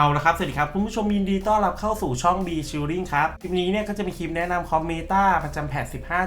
เอาละครับ สวัสดีครับ คุณผู้ชมยินดีต้อนรับเข้าสู่ช่อง B Chilling ครับ คลิปนี้เนี่ยก็จะมีคลิปแนะนำคอมเมตาประจำแพท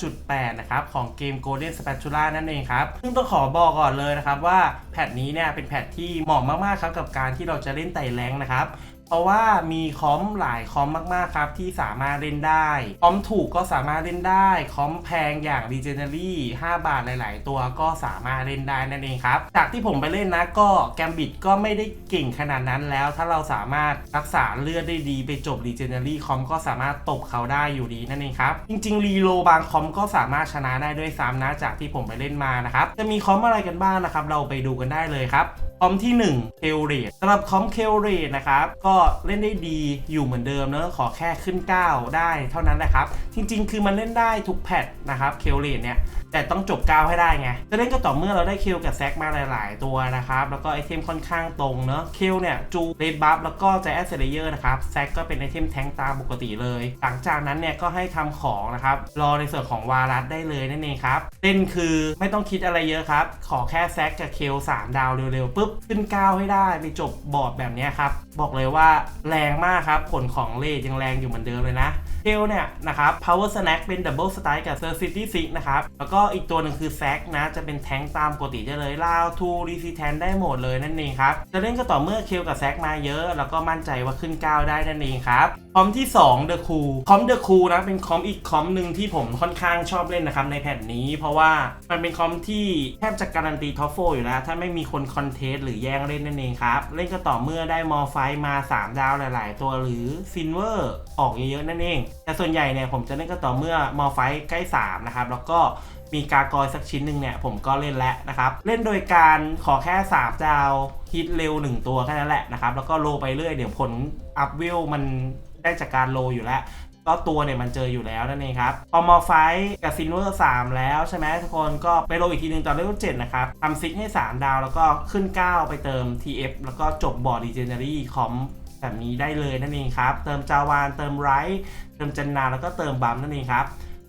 15.8 นะครับ ของเกม Golden Spatula นั่นเองครับ ซึ่งต้องขอบอกก่อนเลยนะครับว่าแพทนี้เนี่ยเป็นแพทที่เหมาะมาก ๆ ครับ กับการที่เราจะเล่นไต่แรงนะครับ เพราะว่ามีคอมหลายคอมมากๆครับที่สามารถเล่นได้ คอมถูกก็สามารถเล่นได้ คอมแพงอย่าง r e g e n e r y 5 บาทหลาย ๆ ตัวก็สามารถเล่นได้นั่นเองครับ จากที่ผมไปเล่นนะก็แกมบิดก็ไม่ได้เก่งขนาดนั้นแล้ว ถ้าเราสามารถรักษาเลือดได้ดีไปจบ r e g e n e r y คอมก็สามารถตบเขาได้อยู่ดีนั่นเองครับ จริง ๆ รีโลบางคอมก็สามารถชนะได้ด้วยซ้ำนะจากที่ผมไปเล่นมานะครับจะมีคอมอะไรกันบ้างนะครับเราไปดูกันได้เลยครับ คอมที่ 1 เคลเรตสำหรับคอมเคลเรตนะครับ ก็เล่นได้ดีอยู่เหมือนเดิมเนอะขอแค่ขึ้น 9 ได้เท่านั้นแหละครับ จริง ๆ คือมันเล่นได้ทุกแพทนะครับเคลเรตเนี่ยแต่ต้องจบ9ให้ได้ไง จะเล่นก็ต่อเมื่อเราได้เคลกับแซกมาหลาย ๆ ตัวนะครับ แล้วก็ไอเทมค่อนข้างตรงเนอะเคลเนี่ยจูเรดบัฟแล้วก็ใจแอสเซเลเยอร์นะครับ แซกก็เป็นไอเทมแทงตามปกติเลย หลังจากนั้นเนี่ยก็ให้ทำของนะครับ รอในส่วนของวารัสได้เลยนั่นเองครับ เล่นคือไม่ต้องคิดอะไรเยอะครับ ขอแค่แซกกับเคล3ดาวเร็ว ๆปุ๊บขึ้นก้าวให้ได้ไปจบบอร์ดแบบนี้ครับบอกเลยว่าแรงมากครับผลของเลดยังแรงอยู่เหมือนเดิมเลยนะ เคลเนี่ยนะครับ power snack เป็น double strike กับ Sir City Six นะครับ แล้วก็อีกตัวหนึ่งคือแซกนะ จะเป็นแทงตามปกติได้เลยลาวทูรีซีแทนได้หมดเลยนั่นเองครับ จะเล่นก็ต่อเมื่อเคลกับแซกมาเยอะ แล้วก็มั่นใจว่าขึ้น 9 ได้นั่นเองครับ คอมที่ 2 The Cool คอม The Cool นะ เป็นคอมอีกคอมหนึ่งที่ผมค่อนข้างชอบเล่นนะครับในแผ่นนี้ เพราะว่ามันเป็นคอมที่แทบจะการันตีท็อปโฟอยู่แล้วถ้าไม่มีคนคอนเทสหรือแย่งเล่นนั่นเองครับเล่นก็ต่อเมื่อได้มอไฟมา 3 ดาวหลาย ๆ ตัวหรือซินเวอร์ออกเยอะๆนั่นเองแต่ส่วนใหญ่เนี่ยผมจะเล่นก็ต่อเมื่อมอไฟใกล้ 3 นะครับ แล้วก็มีกากอยสักชิ้นหนึ่งเนี่ยผมก็เล่นแล้วนะครับ เล่นโดยการขอแค่3ดาวฮิตเร็ว 1 ตัวแค่นั้นแหละนะครับ แล้วก็โลไปเรื่อยเดี๋ยวผลอัพวิลมันได้จากการโลอยู่แล้วก็ตัวเนี่ยมันเจออยู่แล้วนั่นเองครับพอมอไฟกับซินเวอร์3แล้วใช่ไหมทุกคนก็ไปโลอีกทีหนึ่งตอนเลเวล7นะครับทำซิกให้ 3 ดาวแล้วก็ขึ้น 9 ไปเติม TF แล้วก็จบบอร์ดดีเจเนอรี่คอม แบบนี้ได้เลยนั่นเองครับ เติมจาวาน เติมไรท์เติมจันนาแล้วก็เติมบัมนั่นเองครับ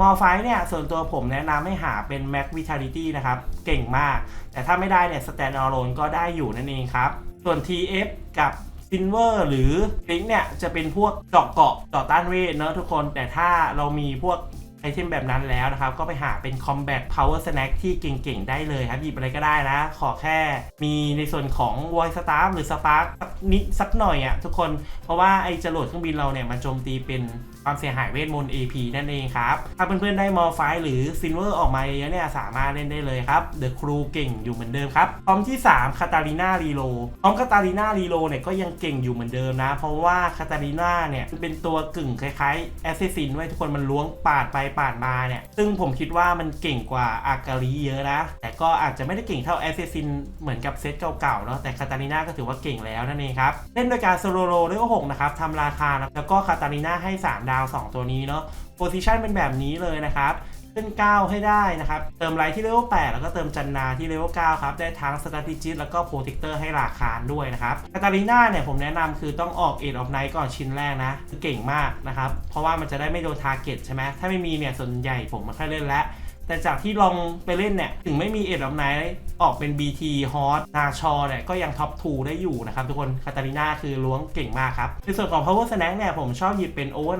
มอไฟเนี่ยส่วนตัวผมแนะนำให้หาเป็น Mac Vitality นะครับ เก่งมาก แต่ถ้าไม่ได้เนี่ย Stand Alone ก็ได้อยู่นั่นเองครับ ส่วน TF กับซินเวอร์หรือลิงเนี่ยจะเป็นพวกเจาะเกาะต่อต้านเวทเนอะทุกคน แต่ถ้าเรามีพวก ไอเทมแบบนั้นแล้วนะครับ ก็ไปหาเป็น Combat Power Snack ที่เก่งๆ ได้เลยครับ หยิบอะไรก็ได้นะ ขอแค่มีในส่วนของ Voice Staff หรือ Spark นิดสักหน่อยอะทุกคน เพราะว่าไอจรวดเครื่องบินเราเนี่ย มันโจมตีเป็นความเสียหายเวทมนต์ AP นั่นเองครับ ถ้าเพื่อนๆ ได้มอไฟหรือซินเวอร์ออกมาเยอะเนี่ย สามารถเล่นได้เลยครับ The Crew เก่งอยู่เหมือนเดิมครับพร้อมที่3คาตาลีนารีโลพร้อมคาตาลีนารีโลเนี่ยก็ยังเก่งอยู่เหมือนเดิมนะ เพราะว่าคาตาลีนาเนี่ยเป็นตัวกึ่งคล้ายๆแอสซิสินไว้ทุกคนมันล้วงปาดไปปาดมาเนี่ย ซึ่งผมคิดว่ามันเก่งกว่าอากาลีเยอะนะ แต่ก็อาจจะไม่ได้เก่งเท่าแอสเซซินเหมือนกับเซตเก่าๆเนาะแต่คาตาลิน่าก็ถือว่าเก่งแล้วนั่นเองครับ เล่นโดยการโซโลโลด้วย6นะครับทำราคานะแล้วก็คาตาลิน่าให้ 3 ดาว 2 ตัวนี้เนาะโพซิชันเป็นแบบนี้เลยนะครับ ขึ้น 9 ให้ได้นะครับ เติมไลท์ที่เลเวล8แล้วก็เติมจันนาที่เลเวล9ครับ ได้ทั้งสต r a t e g i s t แล้วก็โปรเทคเตอร์ให้ราคาด้วยนะครับคาตาลีน่าเนี่ยผมแนะนำคือต้องออกเอ็ดออฟไนท์ก่อนชิ้นแรกนะ คือเก่งมากนะครับ เพราะว่ามันจะได้ไม่โดนทาร์เก็ตใช่ไหมถ้าไม่มีเนี่ยส่วนใหญ่ผมไม่ค่อยเล่นแล้ว แต่จากที่ลองไปเล่นเนี่ย ถึงไม่มีเอ็ดออฟไนท์ออกเป็น BT h o t นาชอเนี่ยก็ยังท็อป2ได้อยู่นะครับทุกคนคาตาลิน่าคือล้วงเก่งมากครับ ในส่วนของ Power Snack เนี่ยผมชอบหยิบเป็น Over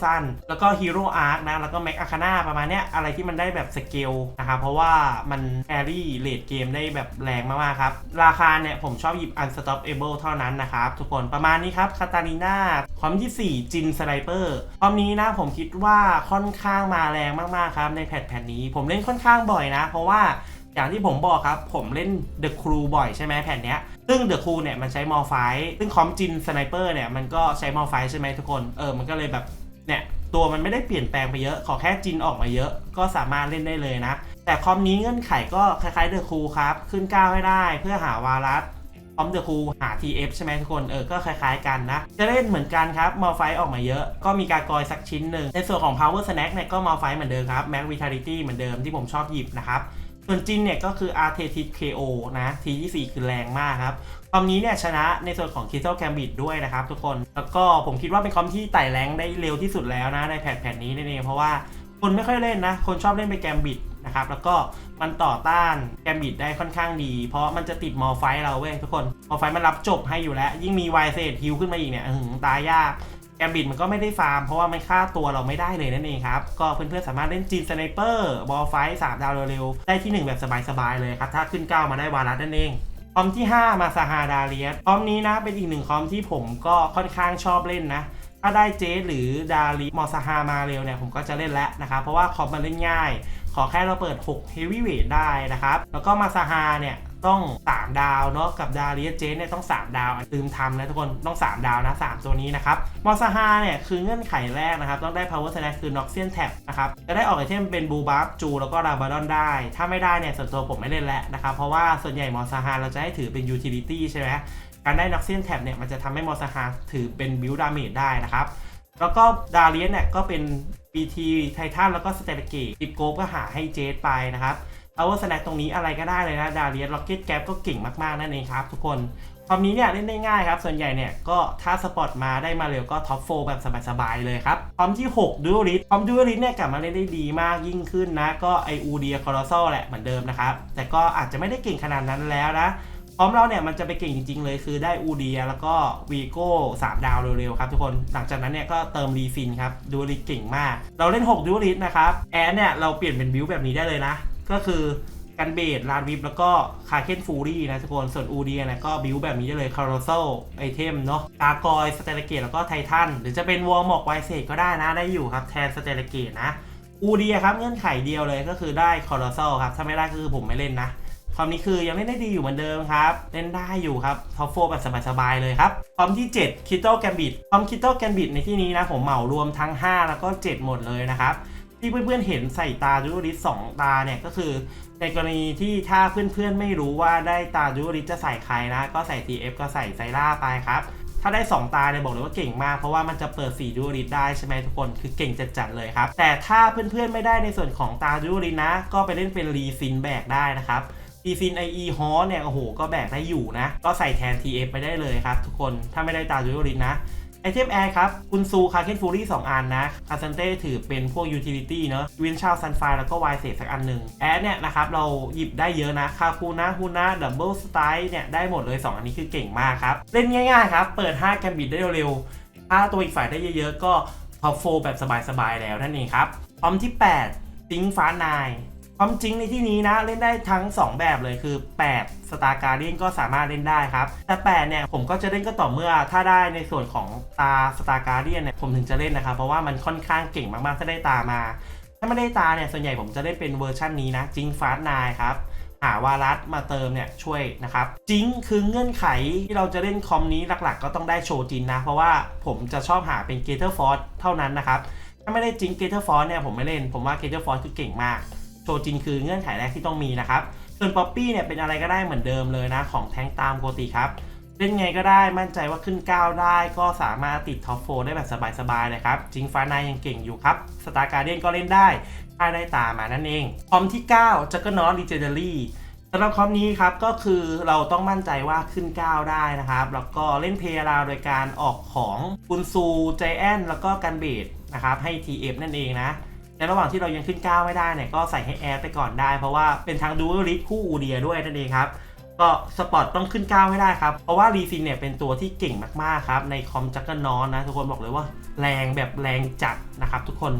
9000แล้วก็ Hero Arc นะ แล้วก็ Mac Arcana ประมาณเนี้ยอะไรที่มันได้แบบสเกลนะครับเพราะว่ามันแอรี่เลดเกมได้แบบแรงมากๆครับ ราคาเนี่ยผมชอบหยิบ Unstoppable เท่านั้นนะครับทุกคนประมาณนี้ครับคาตาลิน่าความที่4จินสไนเปอร์ความนี้นะผมคิดว่าค่อนข้างมาแรงมากๆครับในแพทแผ่นนี้ผมเล่นค่อนข้างบ่อยนะ เพราะว่าอย่างที่ผมบอกครับ ผมเล่น The Crew บ่อยใช่ไหมแผ่นเนี้ยซึ่ง The Crew เนี่ยมันใช้มอไฟซึ่งคอมจินสไนเปอร์เนี่ยมันก็ใช้มอไฟใช่ไหมทุกคนเออมันก็เลยแบบเนี่ยตัวมันไม่ได้เปลี่ยนแปลงไปเยอะ ขอแค่จินออกมาเยอะ ก็สามารถเล่นได้เลยนะ แต่คอมนี้เงื่อนไขก็คล้ายๆ The Crew ครับ ขึ้น9ให้ได้เพื่อหาวารัส อมเดอะคูหา TF ใช่ไหมทุกคนเออก็คล้ายๆกันนะ จะเล่นเหมือนกันครับมอไฟออกมาเยอะ ก็มีการกอยสักชิ้นหนึ่ง ในส่วนของ Power Snack เนี่ยก็มอไฟเหมือนเดิมครับ Max Vitality เหมือนเดิมที่ผมชอบหยิบนะครับส่วนจินเนี่ยก็คือ a r t e t i s KO นะ T24 คือแรงมากครับคอมนี้เนี่ยชนะในส่วนของ Crystal Gambit ด้วยนะครับทุกคน แล้วก็ผมคิดว่าเป็นคอมที่ไต่แรงได้เร็วที่สุดแล้วนะในแพทแผ่นนี้นั่นเองเพราะว่าคนไม่ค่อยเล่นนะ คนชอบเล่นไปแกมบิด นะครับ แล้วก็มันต่อต้านแกมบิดได้ค่อนข้างดี เพราะมันจะติดมอไฟเราเว้ยทุกคน มอไฟมันรับจบให้อยู่แล้ว ยิ่งมีไวเซตฮิลขึ้นมาอีกเนี่ยอื้ออตายยากแกมบิดมันก็ไม่ได้ฟาร์ม เพราะว่ามันฆ่าตัวเราไม่ได้เลยนั่นเองครับ ก็เพื่อนๆสามารถเล่นจีนสไนเปอร์ บอลไฟสามดาวเร็วๆ ได้ที่ 1 แบบสบายๆเลยครับ ถ้าขึ้น 9 มาได้วารัสนั่นเองคอมที่ 5 มาซาฮาดาเลียสคอมนี้นะเป็นอีกหนึ่งคอมที่ผมก็ค่อนข้างชอบเล่นนะ ถ้าได้เจสหรือดาลีมอซาฮามาเร็วเนี่ยผมก็จะเล่นแล้วนะครับ เพราะว่าคอมมันเล่นง่าย ขอแค่เราเปิด 6 Heavyweight ได้นะครับ แล้วก็มาซาฮาเนี่ยต้อง 3 ดาวเนาะกับดาเลียเจสเนี่ยต้อง 3 ดาวลืมทำนะทุกคนต้อง 3 ดาวนะ 3 ตัวนี้นะครับมอซาฮาเนี่ยคือเงื่อนไขแรกนะครับ ต้องได้ Power Snack คือ Noxian Tap นะครับ จะได้ออกไอเทมเป็นบูบัฟจูแล้วก็ราบาดอนได้ ถ้าไม่ได้เนี่ยส่วนตัวผมไม่เล่นแล้วนะครับ เพราะว่าส่วนใหญ่มอซาฮาเราจะให้ถือเป็น Utility ใช่ไหม การได้ Noxian Tap เนี่ยมันจะทำให้มอซาฮาถือเป็น Build Damage ได้นะครับ แล้วก็ดาเลียนเนี่ยก็เป็น BT ไททันแล้วก็สเตลเกตติปโกก็หาให้เจสไปนะครับ Power Snack ตรงนี้อะไรก็ได้เลยนะดาเลียน Rocket Gap ก็เก่งมากๆนั่นเองครับทุกคนความนี้เนี่ยเล่นได้ง่ายครับ ส่วนใหญ่เนี่ยก็ถ้าสปอตมาได้มาเร็วก็ท็อป4แบบสบายๆเลยครับพร้อมที่ 6ดูริสพร้อมดูริสเนี่ยกลับมาเล่นได้ดีมากยิ่งขึ้นนะ ก็ไออูเดียคอร์ซอแหละเหมือนเดิมนะครับ แต่ก็อาจจะไม่ได้เก่งขนาดนั้นแล้วนะ พร้อมเราเนี่ยมันจะไปเก่งจริง ๆ เลยคือได้อูเดียแล้วก็วีโก้3ดาวเร็วๆครับทุกคนหลังจากนั้นเนี่ยก็เติมรีฟินครับดูริเก่งมาก เราเล่น 6 ดูริสนะครับแอนเนี่ยเราเปลี่ยนเป็นบิวแบบนี้ได้เลยนะ ก็คือกันเบดลานวิบแล้วก็คาเคนฟูรี่นะทุกคน ส่วนอูเดียเนี่ยก็บิวแบบนี้ได้เลยคาร์โรโซไอเทมเนาะกากอยสเตลเกตแล้วก็ไททันหรือจะเป็นวอลมอกไวเซก็ได้นะได้อยู่ครับแทนสเตลเกตนะอูเดียครับเงื่อนไขเดียวเลยก็คือได้คาร์โรโซครับถ้าไม่ได้ก็คือผมไม่เล่นนะ ความนี้คือยังเล่นได้ดีอยู่เหมือนเดิมครับ เล่นได้อยู่ครับท็อปโฟแบบสบายๆเลยครับพร้อมที่ 7 คิโตแกมบิดพร้อมคิโตแกมบิดในที่นี้นะผมเหมารวมทั้ง 5 แล้วก็ 7 หมดเลยนะครับที่เพื่อนๆเห็นใส่ตาดูริสสองตาเนี่ยก็คือ ในกรณีที่ถ้าเพื่อนๆไม่รู้ว่าได้ตาดูริสจะใส่ใครนะ ก็ใส่ TF ก็ใส่ไซร่าไปครับถ้าได้ 2 ตาเนี่ยบอกเลยว่าเก่งมากเพราะว่ามันจะเปิด4ดูริสได้ใช่ไหมทุกคนคือเก่งจัดๆเลยครับ แต่ถ้าเพื่อนๆไม่ได้ในส่วนของตาดูริสนะ ก็ไปเล่นเป็นรีฟินแบกได้นะครับ ดีฟินไออีฮอเนี่ยโอ้โหก็แบกได้อยู่นะ ก็ใส่แทน TF ไปได้เลยครับทุกคนถ้าไม่ได้ตาดูรินนะไอเทมแอร์ครับ คุณซูคาเคนฟูรี่2อันนะคาซันเต้ถือเป็นพวกยูทิลิตี้เนาะวินชาลซันไฟแล้วก็ไวเซสักอันหนึ่งแอร์เนี่ยนะครับ เราหยิบได้เยอะนะ คาคูนะฮูนะดับเบิลสไตล์เนี่ย ได้หมดเลย 2 อันนี้คือเก่งมากครับ เล่นง่ายๆครับ เปิด 5 แกมบิดได้เร็วๆถ้าตัวอีกฝ่ายได้เยอะๆ ก็ท็อปโฟแบบสบายๆแล้วนั่นเองครับพร้อมที่8ซิงฟ้านาย ความจริงในที่นี้นะเล่นได้ทั้ง 2 แบบเลยคือ 8 สตาร์การเดียนก็สามารถเล่นได้ครับ แต่8เนี่ยผมก็จะเล่นก็ต่อเมื่อถ้าได้ในส่วนของตาสตาร์การเดียนเนี่ยผมถึงจะเล่นนะครับ เพราะว่ามันค่อนข้างเก่งมากๆ ถ้าได้ตามา ถ้าไม่ได้ตาเนี่ยส่วนใหญ่ผมจะได้เป็นเวอร์ชันนี้นะจิงฟาสนายครับหาวารัสมาเติมเนี่ยช่วยนะครับจิงคือเงื่อนไขที่เราจะเล่นคอมนี้หลักๆ ก็ต้องได้โชจินนะ เพราะว่าผมจะชอบหาเป็นเกเตอร์ฟอร์เท่านั้นนะครับถ้าไม่ได้จิงเกเตอร์ฟอร์เนี่ยผมไม่เล่นผมว่าเกเตอร์ฟอร์คือเก่งมาก โชจินคือเงื่อนไขแรกที่ต้องมีนะครับ ส่วนป๊อปปี้เนี่ยเป็นอะไรก็ได้เหมือนเดิมเลยนะ ของแทงตามปกติครับ เล่นไงก็ได้มั่นใจว่าขึ้น 9 ได้ ก็สามารถติดท็อปโฟได้แบบสบายๆเลยครับจิงฟ้านายยังเก่งอยู่ครับสตาร์การเดียนก็เล่นได้ถ้าได้ตามมานั่นเองคอมที่9จักรนอตลีเจเดอรี่สำหรับคอมนี้ครับก็คือเราต้องมั่นใจว่าขึ้น 9 ได้นะครับ แล้วก็เล่นเพลย์ราวโดยการออกของกุนซูใจแอนแล้วก็กันเบดนะครับให้ TF นั่นเองนะ ในระหว่างที่เรายังขึ้น 9 ไม่ได้เนี่ยก็ใส่ให้แอดไปก่อนได้ เพราะว่าเป็นทางดูริสคู่อูเดียด้วยนั่นเองครับก็สปอร์ตต้องขึ้น 9 ให้ได้ครับ เพราะว่ารีซินเนี่ยเป็นตัวที่เก่งมากๆครับ ในคอมจักรนอนนะ ทุกคนบอกเลยว่าแรงแบบแรงจัดนะครับทุกคน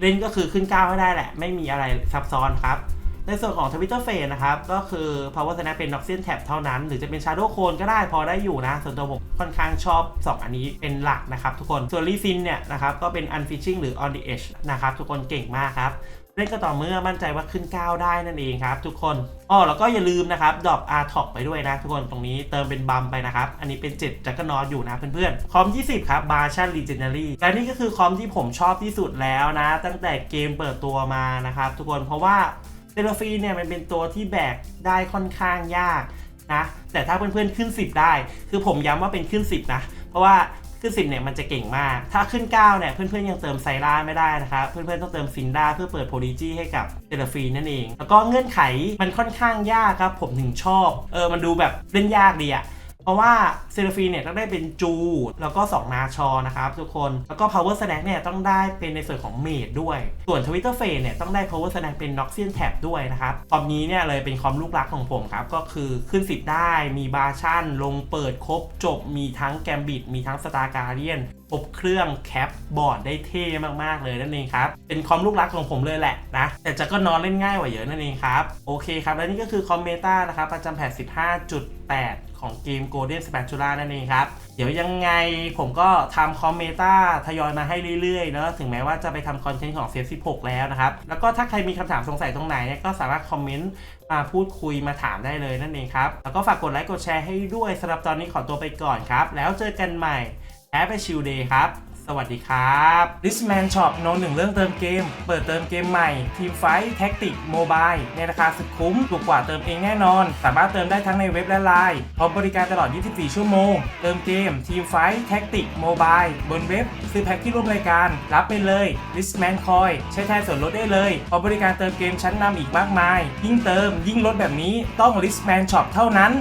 เล่นก็คือขึ้น 9 ให้ได้แหละ ไม่มีอะไรซับซ้อนครับ ในส่วนของ Twitter f a c e นะครับ ก็คือ Power Snap เป็น Noxian Tab เท่านั้น หรือจะเป็น Shadow Clone ก็ได้พอได้อยู่นะ ส่วนตัวผมค่อนข้างชอบ 2 อันนี้เป็นหลักนะครับทุกคน ส่วน Refin เนี่ยนะครับก็เป็น Unfishing หรือ On the Edge นะครับทุกคนเก่งมากครับเล่นก็ต่อเมื่อมั่นใจว่าขึ้น 9 ได้นั่นเองครับ ทุกคนอ๋อแล้วก็อย่าลืมนะครับดรอป R t o p ไปด้วยนะ ทุกคนตรงนี้เติมเป็นบัมไปนะครับ อันนี้เป็น 7 จักรนออยู่นะเพื่อนๆ คอม 20 ครับ b a r s h a n Legendary และนี่ก็คือคอมที่ผมชอบที่สุดแล้วนะ ตั้งแต่เกมเปิดตัวมานะครับ ทุกคนเพราะว่า เซโลฟีเนี่ยมันเป็นตัวที่แบกได้ค่อนข้างยากนะแต่ถ้าเพื่อนๆขึ้น 10 ได้ คือผมย้ำว่าเป็นขึ้น 10 นะ เพราะว่าขึ้น 10เนี่ยมันจะเก่งมาก ถ้าขึ้น 9 เนี่ยเพื่อนๆยังเติมไซร่าไม่ได้นะครับเพื่อนๆต้องเติมซินดาเพื่อเปิดโพลิจีให้กับเซโลฟีนั่นเอง แล้วก็เงื่อนไขมันค่อนข้างยากครับ ผมถึงชอบ เออมันดูแบบเล่นยากดีอะ เพราะว่าเซราฟีเนี่ยต้องได้เป็นจู แล้วก็ 2 นาชอนะครับทุกคน แล้วก็ power snack เนี่ยต้องได้เป็นในส่วนของเมดด้วย ส่วน Twitter f a เนี่ยต้องได้ power snack เป็น Noxian Tab ด้วยนะครับคอมนี้เนี่ยเลยเป็นคอมลูกรักของผมครับ ก็คือขึ้นสิบได้มีบาชั่น ลงเปิดครบจบมีทั้งแกมบิดมีทั้งสตาร์การเรียน ครบเครื่องแคปบอร์ดได้เท่มากๆเลยนั่นเองครับ เป็นคอมลูกรักของผมเลยแหละนะ แต่จะก็นอนเล่นง่ายกว่าเยอะนั่นเองครับ โอเคครับ และนี่ก็คือคอมเมตานะครับ ประจำแพท15.8 ของเกม Golden Spatula นั่นเองครับ เดี๋ยวยังไงผมก็ทำคอมเมตาทยอยมาให้เรื่อยๆเนอะถึงแม้ว่าจะไปทำคอนเทนต์ของเซฟ16 แล้วนะครับ แล้วก็ถ้าใครมีคำถามสงสัยตรงไหนเนี่ยก็สามารถคอมเมนต์มาพูดคุยมาถามได้เลยนั่นเองครับ แล้วก็ฝากกดไลค์กดแชร์ให้ด้วยสำหรับตอนนี้ขอตัวไปก่อนครับ แล้วเจอกันใหม่ Have a chill day ครับ สวัสดีครับ Richman Shop โนหนึ่งเรื่องเติมเกม เปิดเติมเกมใหม่ ทีมไฟท์แท็กติกโมบายในราคาสุดคุ้ม ถูกกว่าเติมเองแน่นอน สามารถเติมได้ทั้งในเว็บและไลน์พร้อมบริการตลอด 24 ชั่วโมง เติมเกม ทีมไฟท์แท็กติกโมบายบนเว็บ ซื้อแพ็กที่ร่วมรายการ รับไปเลย Richman Coin ใช้แทนส่วนลดได้เลยพร้อมบริการเติมเกมชั้นนำอีกมากมาย ยิ่งเติมยิ่งลดแบบนี้ต้อง Richman Shop เท่านั้น